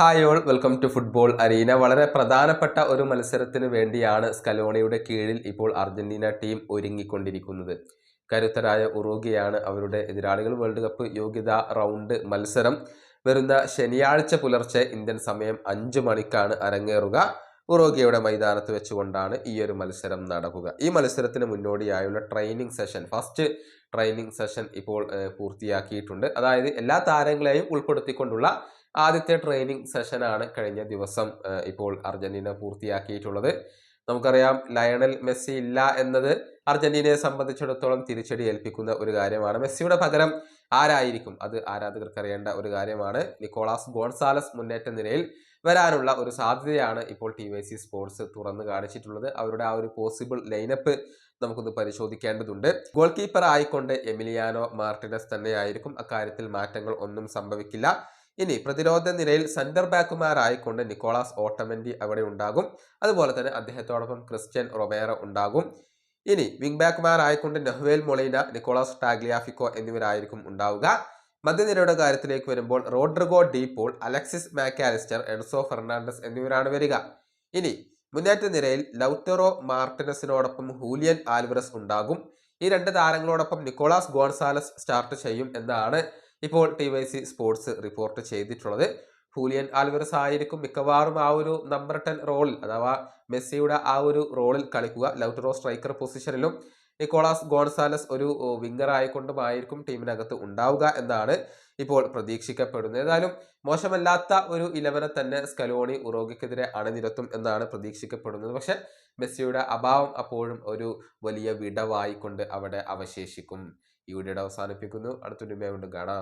Hi all welcome to football arena. വളരെ പ്രധാനപ്പെട്ട ഒരു മത്സരത്തിന് വേണ്ടിയാണ് സ്കലോണിയുടെ കീഴിൽ ഇപ്പോൾ അർജന്റീന ടീം ഒരുങ്ങിക്കൊണ്ടിരിക്കുന്നത്. കരുത്തരായ ഉറുഗിയാണ് അവരുടെ എതിരാളികൾ. വേൾഡ് കപ്പ് യോഗ്യതാ റൗണ്ട് മത്സരം വരുന്ന ശനിയാഴ്ച പുലർച്ചെ ഇന്ത്യൻ സമയം അഞ്ച് മണിക്കാണ് അരങ്ങേറുക. ഉറോഗിയയുടെ മൈതാനത്ത് വെച്ചുകൊണ്ടാണ് ഈ ഒരു മത്സരം നടക്കുക. ഈ മത്സരത്തിന് മുന്നോടിയായുള്ള training session first training session ഇപ്പോൾ പൂർത്തിയാക്കിയിട്ടുണ്ട്. അതായത് എല്ലാ താരങ്ങളെയും ഉൾപ്പെടുത്തിക്കൊണ്ടുള്ള ആദ്യത്തെ ട്രെയിനിങ് സെഷനാണ് കഴിഞ്ഞ ദിവസം ഇപ്പോൾ അർജന്റീന പൂർത്തിയാക്കിയിട്ടുള്ളത്. നമുക്കറിയാം ലയണൽ മെസ്സി ഇല്ല എന്നത് അർജന്റീനയെ സംബന്ധിച്ചിടത്തോളം തിരിച്ചടി ഏൽപ്പിക്കുന്ന ഒരു കാര്യമാണ്. മെസ്സിയുടെ പകരം ആരായിരിക്കും? അത് ആരാധകർക്ക് അറിയേണ്ട ഒരു കാര്യമാണ്. നിക്കോളാസ് ഗോൺസാലസ് മുന്നേറ്റ നിരയിൽ വരാനുള്ള ഒരു സാധ്യതയാണ് ഇപ്പോൾ ടി വൈ സി സ്പോർട്സ് തുറന്നു കാണിച്ചിട്ടുള്ളത്. അവരുടെ ആ ഒരു പോസിബിൾ ലൈനപ്പ് നമുക്കൊന്ന് പരിശോധിക്കേണ്ടതുണ്ട്. ഗോൾ കീപ്പർ ആയിക്കൊണ്ട് എമിലിയാനോ മാർട്ടിനസ് തന്നെയായിരിക്കും. അക്കാര്യത്തിൽ മാറ്റങ്ങൾ ഒന്നും സംഭവിക്കില്ല. ഇനി പ്രതിരോധ നിരയിൽ സെന്റർ ബാക്കുമാരായിക്കൊണ്ട് നിക്കോളാസ് ഓട്ടമൻഡി അവിടെ ഉണ്ടാകും. അതുപോലെ തന്നെ അദ്ദേഹത്തോടൊപ്പം ക്രിസ്ത്യൻ റൊബേറ ഉണ്ടാകും. ഇനി വിംഗ് ബാക്കുമാരായിക്കൊണ്ട് നെഹ്വേൽ മൊളീന നിക്കോളാസ് ടാഗ്ലിയാഫിക്കോ എന്നിവരായിരിക്കും ഉണ്ടാവുക. മധ്യനിരയുടെ കാര്യത്തിലേക്ക് വരുമ്പോൾ Rodrigo De Paul Alexis Mac Allister Enzo Fernandez എന്നിവരാണ് വരിക. ഇനി മുന്നേറ്റ നിരയിൽ ലൗറ്ററോ മാർട്ടിനസിനോടൊപ്പം ഹൂലിയൻ ആൽവറസ് ഉണ്ടാകും. ഈ രണ്ട് താരങ്ങളോടൊപ്പം നിക്കോളാസ് ഗോൺസാലസ് സ്റ്റാർട്ട് ചെയ്യും എന്നാണ് ഇപ്പോൾ T Y C sports report ചെയ്തിട്ടുള്ളത്. ഹൂലിയൻ ആൽവറസ് ആയിരിക്കും മിക്കവാറും ആ ഒരു നമ്പർ ടെൻ റോളിൽ അഥവാ മെസ്സിയുടെ ആ ഒരു റോളിൽ കളിക്കുക. ലൗറ്ററോ സ്ട്രൈക്കർ പൊസിഷനിലും നിക്കോളാസ് ഗോൺസാലസ് ഒരു വിങ്ങർ ആയിക്കൊണ്ടുമായിരിക്കും ടീമിനകത്ത് ഉണ്ടാവുക എന്നാണ് ഇപ്പോൾ പ്രതീക്ഷിക്കപ്പെടുന്നത്. ഏതായാലും മോശമല്ലാത്ത ഒരു ഇലവനെ തന്നെ സ്കലോണി ഉറോഗയ്ക്കെതിരെ അണിനിരത്തും എന്നാണ് പ്രതീക്ഷിക്കപ്പെടുന്നത്. പക്ഷെ മെസ്സിയുടെ അഭാവം അപ്പോഴും ഒരു വലിയ വിടവായിക്കൊണ്ട് അവിടെ അവശേഷിക്കും. ഈ വീഡിയോയുടെ അവസാനിപ്പിക്കുന്നു. അടുത്തൊരു വീണ്ടും കാണാം.